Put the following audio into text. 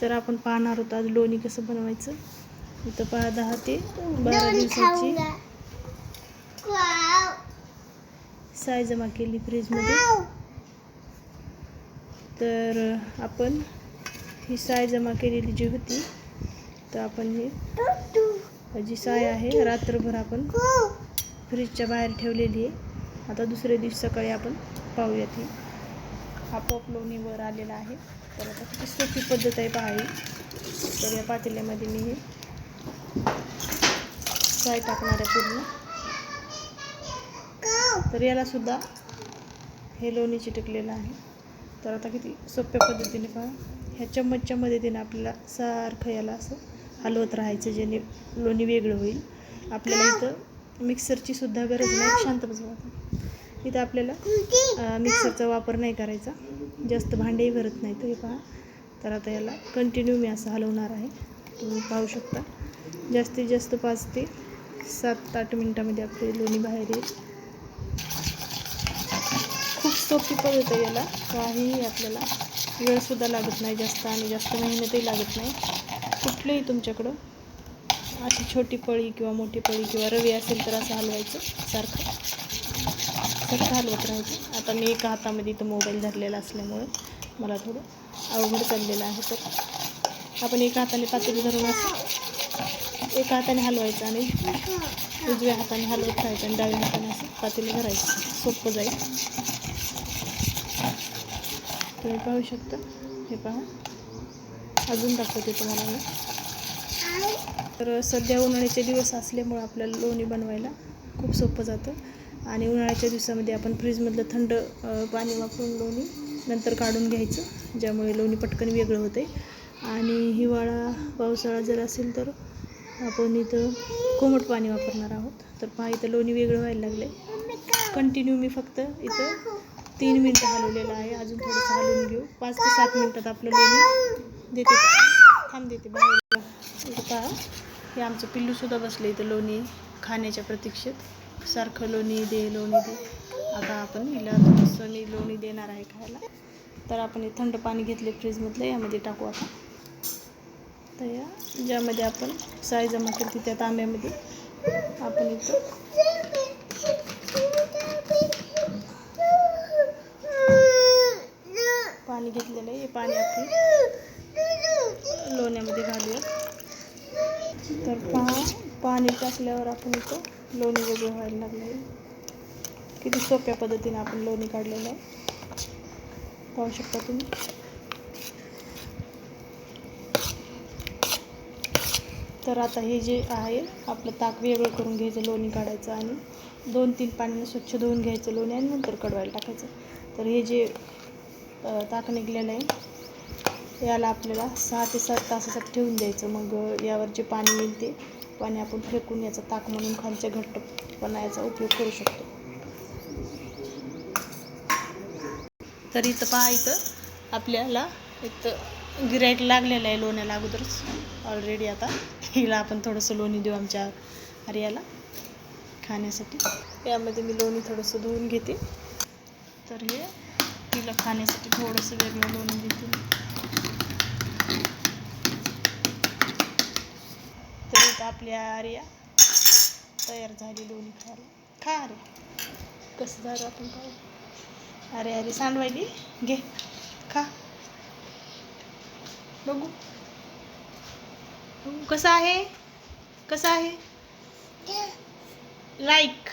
तर आपण पाहणार होतो आज लोणी कसं बनवायचं. इथं पहा दहा ते बारा दिवसाची साय जमा केली फ्रीजमध्ये. तर आपण ही साय जमा केलेली जी होती तर आपण ही जी साय आहे रात्रभर आपण फ्रीजच्या बाहेर ठेवलेली आहे. आता दुसऱ्या दिवशी सकाळी आपण पाहूयात ही. आपोआप लोणी वर आलेला आहे. तर आता किती सोपी पद्धत आहे पहा तर या पातेल्यामध्ये मी हे फ्राय टाकणार आहे पूर्ण. तर याला सुद्धा हे लोणी चिटकलेलं आहे. तर आता किती सोप्या पद्धतीने पहा. ह्या चम्मचच्या मदतीने आपल्याला सारखं याला असं हलवत राहायचं जेणे लोणी वेगळं होईल. आपल्याला इथं मिक्सरची सुद्धा गरज नाही. शांत बसवा इथं आपल्याला मिक्सरचा वापर नाही करायचा. जास्त भांडेही भरत नाही तर हे पहा. तर आता याला कंटिन्यू मी असं हलवणार आहे. तुम्ही पाहू शकता. जास्तीत जास्त पाच ते सात आठ मिनटामध्ये आपली लोणी बाहेर येईल. खूप सोपी पद्धत आहे याला. काहीही आपल्याला वेळसुद्धा लागत नाही जास्त आणि जास्त मेहनतही लागत नाही. कुठलंही तुमच्याकडं अशी छोटी पळी किंवा मोठी पळी किंवा रवी असेल तर असं हलवायचं सारखं. सारखं हलवत राहायचं. आता मी एका हातामध्ये इथं मोबाईल धरलेला असल्यामुळे मला थोडं अवघड चाललेलं आहे तर. आपण एका हाताने पातेली धरून असं एका हाताने हलवायचं आणि उजव्या हाताने हलवत राहायचं आणि डाव्या हाताने असं पातेली धरायचं. सोपं जाईल. तुम्ही पाहू शकता. हे पहा. अजून दाखवते तुम्हाला मी. तर सध्या उन्हाळ्याचे दिवस असल्यामुळं आपल्याला लोणी बनवायला खूप सोपं जातं. आणि उन्हाळ्याच्या दिवसामध्ये आपण फ्रीजमधलं थंड पाणी वापरून लोणी नंतर काढून घ्यायचं ज्यामुळे लोणी पटकन वेगळं होते. आणि हिवाळा पावसाळा जर असेल तर आपण इथं कोमट पाणी वापरणार आहोत. तर पहा इथं लोणी वेगळं व्हायला लागलं आहे कंटिन्यू मी फक्त इथं तीन मिनटं हलवलेलं आहे. अजून थोडंसं हलवून घेऊ. पाच ते सात मिनटात आपलं लोणी देते. थांब देते बाहेर. इथं पहा हे आमचं पिल्लूसुद्धा बसलं इथं लोणी खाण्याच्या प्रतीक्षेत. सारखं लोणी दे लोणी दे. आता आपण हिला थोडंसं मी लोणी देणार आहे खायला. तर आपण हे थंड पाणी घेतले फ्रीजमधलं यामध्ये टाकू आता. तर या ज्यामध्ये आपण साय जमा करते त्या तांब्यामध्ये. आपण इथं पाणी घेतलेलं आहे. हे पाणी आपण लोण्यामध्ये घालूया तर पहा पाणी टाकल्यावर आपण इथं लोणी वेगळं व्हायला लागलं आहे किती सोप्या पद्धतीने आपण लोणी काढलेलं आहे. पाहू शकता तुम्ही. तर आता हे जे आहे आपलं ताक वेगळं करून घ्यायचं लोणी काढायचं आणि दोन तीन पाण्याने स्वच्छ धुवून घ्यायचं लोणी आणि नंतर कडवायला टाकायचं. तर हे जे ताक निघलेलं आहे याला आपल्याला सहा ते सात तासासाठी ठेवून द्यायचं. मग यावर जे पाणी येईल ते पाणी आपण फेकून याचा ताक म्हणून खालच्या घट्टपणा याचा उपयोग करू शकतो. तर इथं पहा इथं आपल्याला इथं गिरायक लागलेलं आहे लोण्याला अगोदरच. ऑलरेडी आता हिला आपण थोडंसं लोणी देऊ आमच्या हरियाला खाण्यासाठी. यामध्ये मी लोणी थोडंसं धुवून घेते. तर हे तिला खाण्यासाठी थोडंसं वेगळं लोणी देते. तर इथं आपली आर्या तयार झाली लोणी खायला. खा अरे कसं झालं आपण पाहू. अरे अरे सांडवायली? घे. खा. बघू. बघू कसं आहे? कसं आहे? लाईक